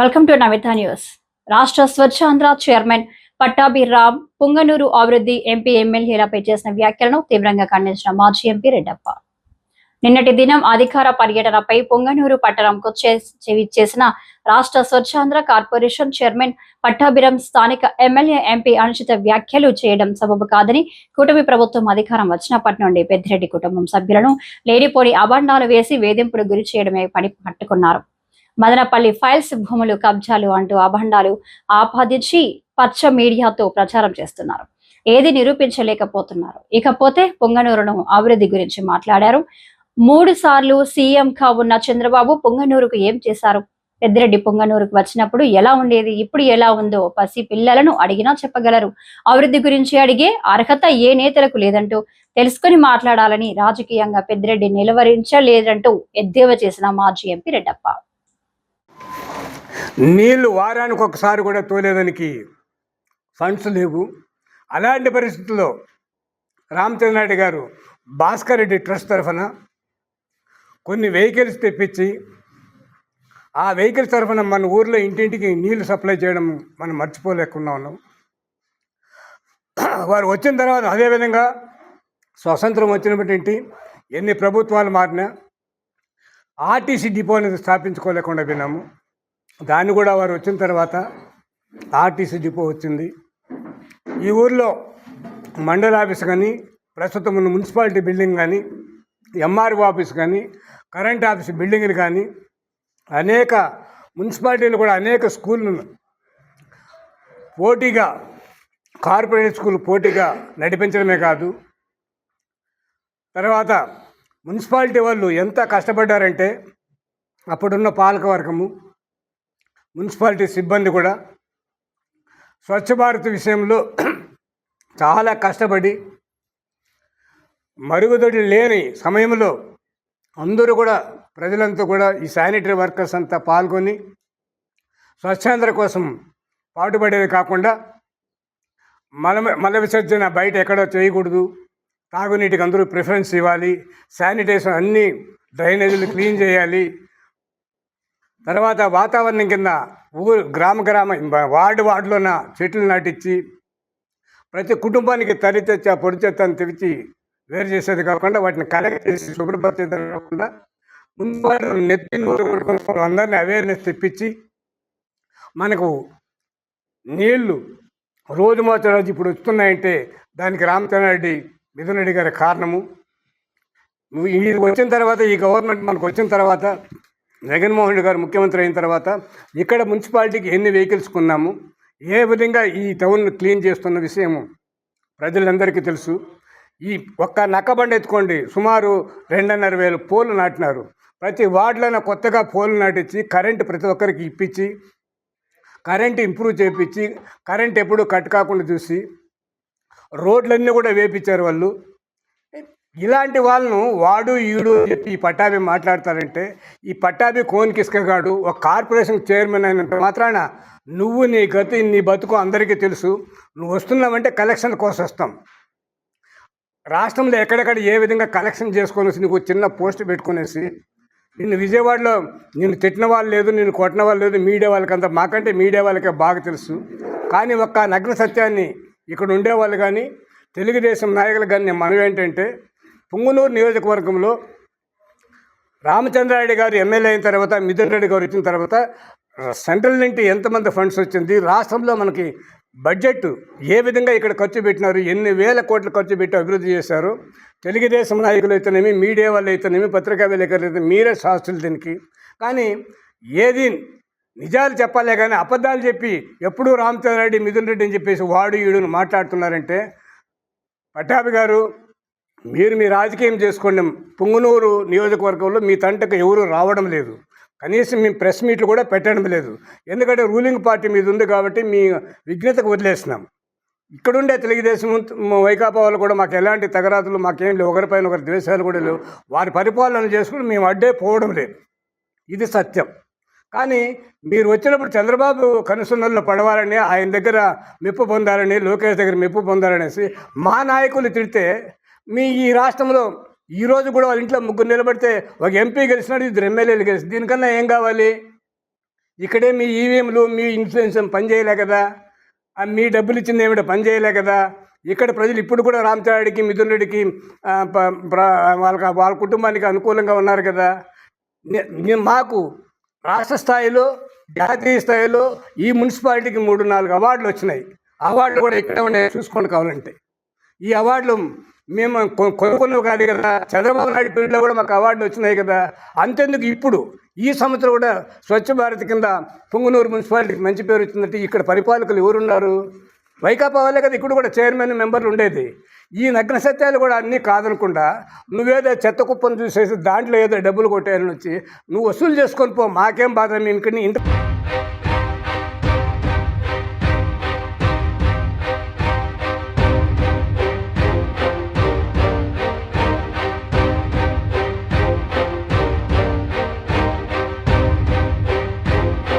Welcome to Namitha news రాష్ట్ర Swachhandhra chairman Pattabhi Ram Punganur అభివృద్ధి MP ఎమ్మెల్యేలపై చేసిన వ్యాఖ్యలను తీవ్రంగా ఖండించిన మాజీ ఎంపీ రెడ్డప్ప. నిన్నటి దినం అధికార పర్యటనపై పుంగనూరు పట్టణంకు చేసిన రాష్ట్ర స్వచ్ఛాంధ్ర కార్పొరేషన్ చైర్మన్ పట్టాభిరం స్థానిక ఎమ్మెల్యే ఎంపీ అనుచిత వ్యాఖ్యలు చేయడం సబబు కాదని కూటమి ప్రభుత్వం అధికారం వచ్చినప్పటి నుండి పెద్దిరెడ్డి కుటుంబం సభ్యులను లేనిపోని అభండాలు వేసి వేధింపులు గురి చేయడమే పని పట్టుకున్నారు. మదనపల్లి ఫైల్స్ భూములు కబ్జాలు అంటూ అభండాలు ఆపాదించి పచ్చ మీడియాతో ప్రచారం చేస్తున్నారు. ఏది నిరూపించలేకపోతున్నారు. ఇకపోతే పొంగనూరును అభివృద్ధి గురించి మాట్లాడారు. మూడు సార్లు సీఎంగా ఉన్న చంద్రబాబు పొంగనూరుకు ఏం చేశారు? పెద్దిరెడ్డి పొంగనూరుకు వచ్చినప్పుడు ఎలా ఉండేది? ఇప్పుడు ఎలా ఉందో పసి పిల్లలను అడిగినా చెప్పగలరు. అభివృద్ధి గురించి అడిగే అర్హత ఏ నేతలకు లేదంటూ తెలుసుకొని మాట్లాడాలని రాజకీయంగా పెద్దిరెడ్డి నిలవరించలేదంటూ ఎద్దేవా చేసిన మాజీ ఎంపీ రెడ్డప్ప. నీళ్ళు వారానికి ఒకసారి కూడా తోలేదానికి ఫండ్స్ లేవు. అలాంటి పరిస్థితుల్లో రామచంద్రారెడ్డి గారు భాస్కర్ రెడ్డి ట్రస్ట్ తరఫున కొన్ని వెహికల్స్ తెప్పించి ఆ వెహికల్స్ తరఫున మన ఊర్లో ఇంటింటికి నీళ్ళు సప్లై చేయడం మనం మర్చిపోలేకుండా ఉన్నాం. వారు వచ్చిన తర్వాత అదేవిధంగా స్వతంత్రం వచ్చినటువంటి ఎన్ని ప్రభుత్వాలు మారినా ఆర్టీసీ డిపో అనేది స్థాపించుకోలేకుండా విన్నాము దాన్ని కూడా వారు వచ్చిన తర్వాత ఆర్టీసీ డిపో వచ్చింది. ఈ ఊర్లో మండల ఆఫీస్ కానీ ప్రస్తుతం ఉన్న మున్సిపాలిటీ బిల్డింగ్ కానీ ఎంఆర్ఓ ఆఫీస్ కానీ కరెంట్ ఆఫీస్ బిల్డింగ్లు కానీ అనేక మున్సిపాలిటీలు కూడా అనేక స్కూళ్ళు పోటీగా కార్పొరేట్ స్కూల్ పోటీగా నడిపించడమే కాదు. తర్వాత మున్సిపాలిటీ వాళ్ళు ఎంత కష్టపడ్డారంటే అప్పుడున్న పాలకవర్గము మున్సిపాలిటీ సిబ్బంది కూడా స్వచ్ఛ భారత్ విషయంలో చాలా కష్టపడి మరుగుదొడి లేని సమయంలో అందరూ కూడా ప్రజలంతా కూడా ఈ శానిటరీ వర్కర్స్ అంతా పాల్గొని స్వచ్ఛాంధ్ర కోసం పాటుపడేది కాకుండా మల మల విసర్జన బయట ఎక్కడో చేయకూడదు. తాగునీటికి అందరూ ప్రిఫరెన్స్ ఇవ్వాలి. శానిటేషన్ అన్నీ డ్రైనేజీలు క్లీన్ చేయాలి. తర్వాత వాతావరణం కింద ఊరు గ్రామ గ్రామ వార్డు వార్డులోన చెట్లు నాటించి ప్రతి కుటుంబానికి తల్లి తెచ్చి ఆ పొడి చెత్తను తెచ్చి వేరు చేసేది కాకుండా వాటిని కలెక్ట్ చేసి శుభ్రపరిచేది కాకుండా ముందు నెత్తి అందరినీ అవేర్నెస్ తెప్పించి మనకు నీళ్ళు రోజు మార్చి రోజు ఇప్పుడు వస్తున్నాయంటే దానికి రామచంద్రారెడ్డి మిథున్ రెడ్డి గారి కారణము. ఇది వచ్చిన తర్వాత ఈ గవర్నమెంట్ మనకు వచ్చిన తర్వాత జగన్మోహన్ రెడ్డి గారు ముఖ్యమంత్రి అయిన తర్వాత ఇక్కడ మున్సిపాలిటీకి ఎన్ని వెహికల్స్ కొన్నాము ఏ విధంగా ఈ టౌన్ను క్లీన్ చేస్తున్న విషయము ప్రజలందరికీ తెలుసు. ఈ ఒక్క నక్కబండి ఎత్తుకోండి సుమారు రెండున్నర వేల పోలు నాటినారు. ప్రతి వార్డులోనే కొత్తగా పోలు నాటించి కరెంటు ప్రతి ఒక్కరికి ఇప్పించి కరెంట్ ఇంప్రూవ్ చేయించి కరెంట్ ఎప్పుడూ కట్ కాకుండా చూసి రోడ్లన్నీ కూడా వేపించారు వాళ్ళు. ఇలాంటి వాళ్ళను వాడు ఈడు చెప్పి ఈ పట్టాభి మాట్లాడతారంటే ఈ పట్టాభి కోన్ కిస్కగాడు ఒక కార్పొరేషన్ చైర్మన్ అయినంత మాత్రాన నువ్వు నీ గతి నీ బతుకు అందరికీ తెలుసు. నువ్వు వస్తున్నావంటే కలెక్షన్ కోసం వస్తాం. రాష్ట్రంలో ఎక్కడెక్కడ ఏ విధంగా కలెక్షన్ చేసుకొని నీకు చిన్న పోస్ట్ పెట్టుకునేసి నిన్ను విజయవాడలో నిన్ను తిట్టిన వాళ్ళు లేదు నిన్ను కొట్టిన వాళ్ళు లేదు మీడియా వాళ్ళకంతా మాకంటే మీడియా వాళ్ళకే బాగా తెలుసు. కానీ ఒక్క నగ్న సత్యాన్ని ఇక్కడ ఉండేవాళ్ళు కానీ తెలుగుదేశం నాయకులు కానీ నేను మనవి ఏంటంటే పుంగునూరు నియోజకవర్గంలో రామచంద్రారెడ్డి గారు ఎమ్మెల్యే అయిన తర్వాత మిథున్ రెడ్డి గారు వచ్చిన తర్వాత సెంట్రల్ నుండి ఎంతమంది ఫండ్స్ వచ్చింది రాష్ట్రంలో మనకి బడ్జెట్ ఏ విధంగా ఇక్కడ ఖర్చు పెట్టినారు ఎన్ని వేల కోట్లు ఖర్చు పెట్టి అభివృద్ధి చేశారు తెలుగుదేశం నాయకులు అయితేనేమి మీడియా వాళ్ళు అయితేనేమి పత్రికా విలేకరులు అయితే మీరే శాస్త్రులు దీనికి. కానీ ఏది నిజాలు చెప్పాలే కానీ అబద్ధాలు చెప్పి ఎప్పుడూ రామచంద్రారెడ్డి మిథున్ రెడ్డి అని చెప్పేసి వాడు ఈడును మాట్లాడుతున్నారంటే పట్టాభి గారు మీరు మీ రాజకీయం చేసుకోండి పుంగనూరు నియోజకవర్గంలో మీ తంటకు ఎవరు రావడం లేదు. కనీసం మేము ప్రెస్ మీట్లు కూడా పెట్టడం లేదు. ఎందుకంటే రూలింగ్ పార్టీ మీద ఉంది కాబట్టి మీ విఘ్నతకు వదిలేస్తున్నాం. ఇక్కడుండే తెలుగుదేశం వైకాపా వాళ్ళు కూడా మాకు ఎలాంటి తగరాదులు మాకేం లేవు. ఒకరిపైన ఒకరి ద్వేషాలు కూడా లేవు. వారి పరిపాలన చేసుకుని మేము అడ్డే పోవడం లేదు. ఇది సత్యం. కానీ మీరు వచ్చినప్పుడు చంద్రబాబు కనుసన్నల్లో పడవాలని ఆయన దగ్గర మెప్పు పొందాలని లోకేష్ దగ్గర మెప్పు పొందాలనేసి మా నాయకులు తిడితే మీ ఈ రాష్ట్రంలో ఈరోజు కూడా వాళ్ళ ఇంట్లో ముగ్గురు నిలబడితే ఒక ఎంపీ గెలిచినాడు ఇద్దరు ఎమ్మెల్యేలు గెలిచి దీనికన్నా ఏం కావాలి? ఇక్కడే మీ ఈవీఎంలు మీ ఇన్ఫ్లుయెన్స్ పనిచేయలే కదా? మీ డబ్బులు ఇచ్చింది ఏమిటో పనిచేయలే కదా? ఇక్కడ ప్రజలు ఇప్పుడు కూడా రామచారెడ్డికి మిథున్ రెడ్డికి వాళ్ళ కుటుంబానికి అనుకూలంగా ఉన్నారు కదా? నే- మాకు రాష్ట్ర స్థాయిలో జాతీయ స్థాయిలో ఈ మున్సిపాలిటీకి మూడు నాలుగు అవార్డులు వచ్చినాయి. అవార్డులు కూడా ఇక్కడ ఉన్నాయి చూసుకోండి కావాలంటే. ఈ అవార్డులు మేము కొ- కాదు కదా. చంద్రబాబు నాయుడు పీరియడ్లో కూడా మాకు అవార్డులు వచ్చినాయి కదా. అంతెందుకు ఇప్పుడు? ఈ సంవత్సరం కూడా స్వచ్ఛ భారత్ కింద పుంగనూరు మున్సిపాలిటీకి మంచి పేరు వచ్చిందంటే ఇక్కడ పరిపాలకులు ఎవరున్నారు? వైకాపా వాళ్ళే కదా. ఇక్కడ కూడా చైర్మన్ మెంబర్లు ఉండేది. ఈ నగ్న సత్యాలు కూడా అన్నీ కాదనకుండా నువ్వేదో చెత్త కుప్పను చూసేసి దాంట్లో ఏదో డబ్బులు కొట్టారని వచ్చి నువ్వు వసూలు చేసుకొని పో. మాకేం బాధ? మేము ఇక్కడ ఇంటి